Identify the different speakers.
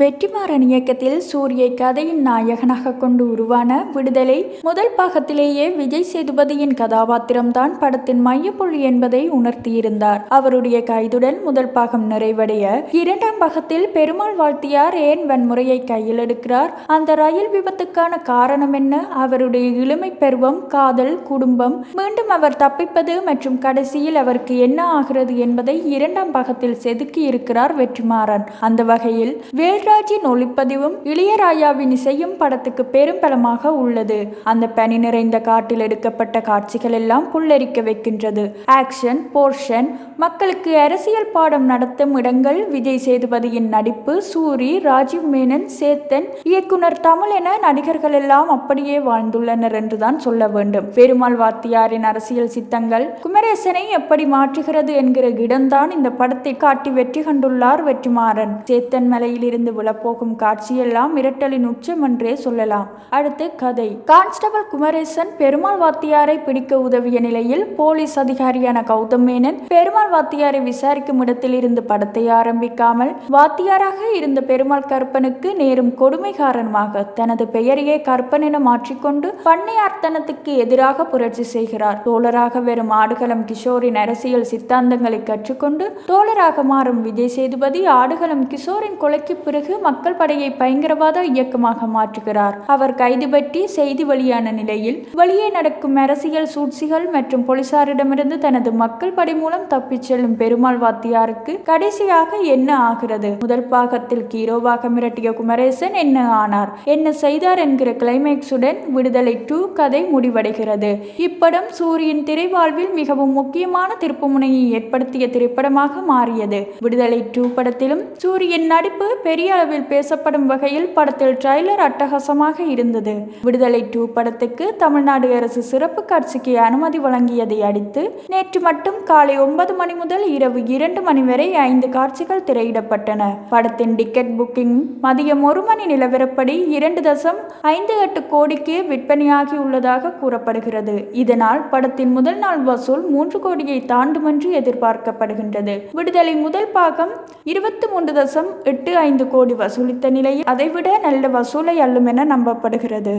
Speaker 1: வெற்றிமாறன் இயக்கத்தில் சூரிய கதையின் நாயகனாக கொண்டு உருவான விடுதலை முதல் பாகத்திலேயே விஜய் சேதுபதியின் கதாபாத்திரம்தான் படத்தின் மையப்புள்ளி என்பதை உணர்த்தியிருந்தார். அவருடைய கைதுடன் முதல் பாகம் நிறைவடைய இரண்டாம் பாகத்தில் பெருமாள் வாழ்த்தியார் ஏன் வன்முறையை கையில் எடுக்கிறார்? அந்த ரயில் விபத்துக்கான காரணம் என்ன? அவருடைய இளமை பருவம் காதல் குடும்பம் மீண்டும் அவர் தப்பிப்பது மற்றும் கடைசியில் அவருக்கு என்ன ஆகிறது என்பதை இரண்டாம் பாகத்தில் செதுக்கி இருக்கிறார் வெற்றிமாறன். அந்த வகையில் வேல்ராஜின் ஒளிப்பதிவும் இளையராஜாவின் இசையும் படத்துக்கு பெரும் பலமாக உள்ளது. அந்த பனி நிறைந்த காட்டில் எடுக்கப்பட்ட காட்சிகள் எல்லாம் புல்லரிக்க வைக்கின்றது. ஆக்ஷன் போர்ஷன் மக்களுக்கு அரசியல் பாடம் நடத்தும் இடங்கள் விஜய் சேதுபதியின் நடிப்பு சூரி ராஜீவ் மேனன் சேத்தன் இயக்குனர் தமிழ் என நடிகர்கள் எல்லாம் அப்படியே வாழ்ந்துள்ளனர் என்றுதான் சொல்ல வேண்டும். பெருமாள் வாத்தியாரின் அரசியல் சித்தங்கள் குமரேசனை எப்படி மாற்றுகிறது என்கிற இடம்தான் இந்த படத்தை காட்டி வெற்றி கண்டுள்ளார் வெற்றிமாறன். சேத்தன் மலையில் இருந்து விழப்போகும் காட்சியெல்லாம் மிரட்டலின் உச்சம் என்றே சொல்லலாம். அடுத்து கதை. கான்ஸ்டபிள் குமரேசன் பெருமாள் வாத்தியாரை பிடிக்க உதவிய நிலையில் போலீஸ் அதிகாரியான கௌதம் மேனன் பெருமாள் வாத்தியாரை விசாரிக்கும் இடத்தில் இருந்து படத்தை ஆரம்பிக்காமல் வாத்தியாராக இருந்த பெருமாள் கற்பனுக்கு நேரும் கொடுமை காரணமாக தனது பெயரையே கற்பன் என மாற்றிக்கொண்டு பண்ணையார்த்தனத்துக்கு எதிராக புரட்சி செய்கிறார். தோழராக வெறும் ஆடுகளம் கிஷோரின் அரசியல் சித்தாந்தங்களை கற்றுக்கொண்டு தோழராக மாறும் விஜய் சேதுபதி ஆடுகளம் கிஷோரின் கொலைக்கு பிறகு பிறகு மக்கள் படையை பயங்கரவாத இயக்கமாக மாற்றுகிறார். அவர் கைது பற்றி செய்தி வெளியான நிலையில் வெளியே நடக்கும் அரசியல் சூழ்ச்சிகள் மற்றும் போலீசாரிடமிருந்து தனது மக்கள் படை மூலம் தப்பிச் செல்லும் பெருமாள் வாத்தியாருக்கு கடைசியாக என்ன ஆகிறது? முதல் பாகத்தில் ஹீரோவாக மிரட்டிய குமரேசன் என்ன ஆனார்? என்ன செய்தார் என்கிற கிளைமேக்ஸுடன் விடுதலை டூ கதை முடிவடைகிறது. இப்படம் சூரியன் திரைவாழ்வில் மிகவும் முக்கியமான திருப்புமுனையை ஏற்படுத்திய திரைப்படமாக மாறியது. விடுதலை டூ படத்திலும் சூரியன் நடிப்பு பெரிய அளவில் பேசப்படும் வகையில் படத்தில் ட்ரைலர் அட்டகாசமாக இருந்தது. விடுதலை டூ படத்துக்கு தமிழ்நாடு அரசு சிறப்பு காட்சிக்கு அனுமதி வழங்கியதை அடுத்து நேற்று மட்டும் காலை ஒன்பது மணி முதல் இரவு இரண்டு மணி வரை ஐந்து காட்சிகள் திரையிடப்பட்டன. படத்தின் டிக்கெட் புக்கிங் மதியம் ஒரு மணி நிலவரப்படி இரண்டு தசம் ஐந்து எட்டு கோடிக்கு விற்பனையாகி உள்ளதாக கூறப்படுகிறது. இதனால் படத்தின் முதல் நாள் வசூல் மூன்று கோடியை தாண்டும் என்று எதிர்பார்க்கப்படுகின்றது. விடுதலை முதல் பாகம் இருபத்தி மூன்று தசம் எட்டு ஐந்து கோடி கோடி வசூலித்த நிலையில் அதைவிட நல்ல வசூலை அள்ளும் என நம்பப்படுகிறது.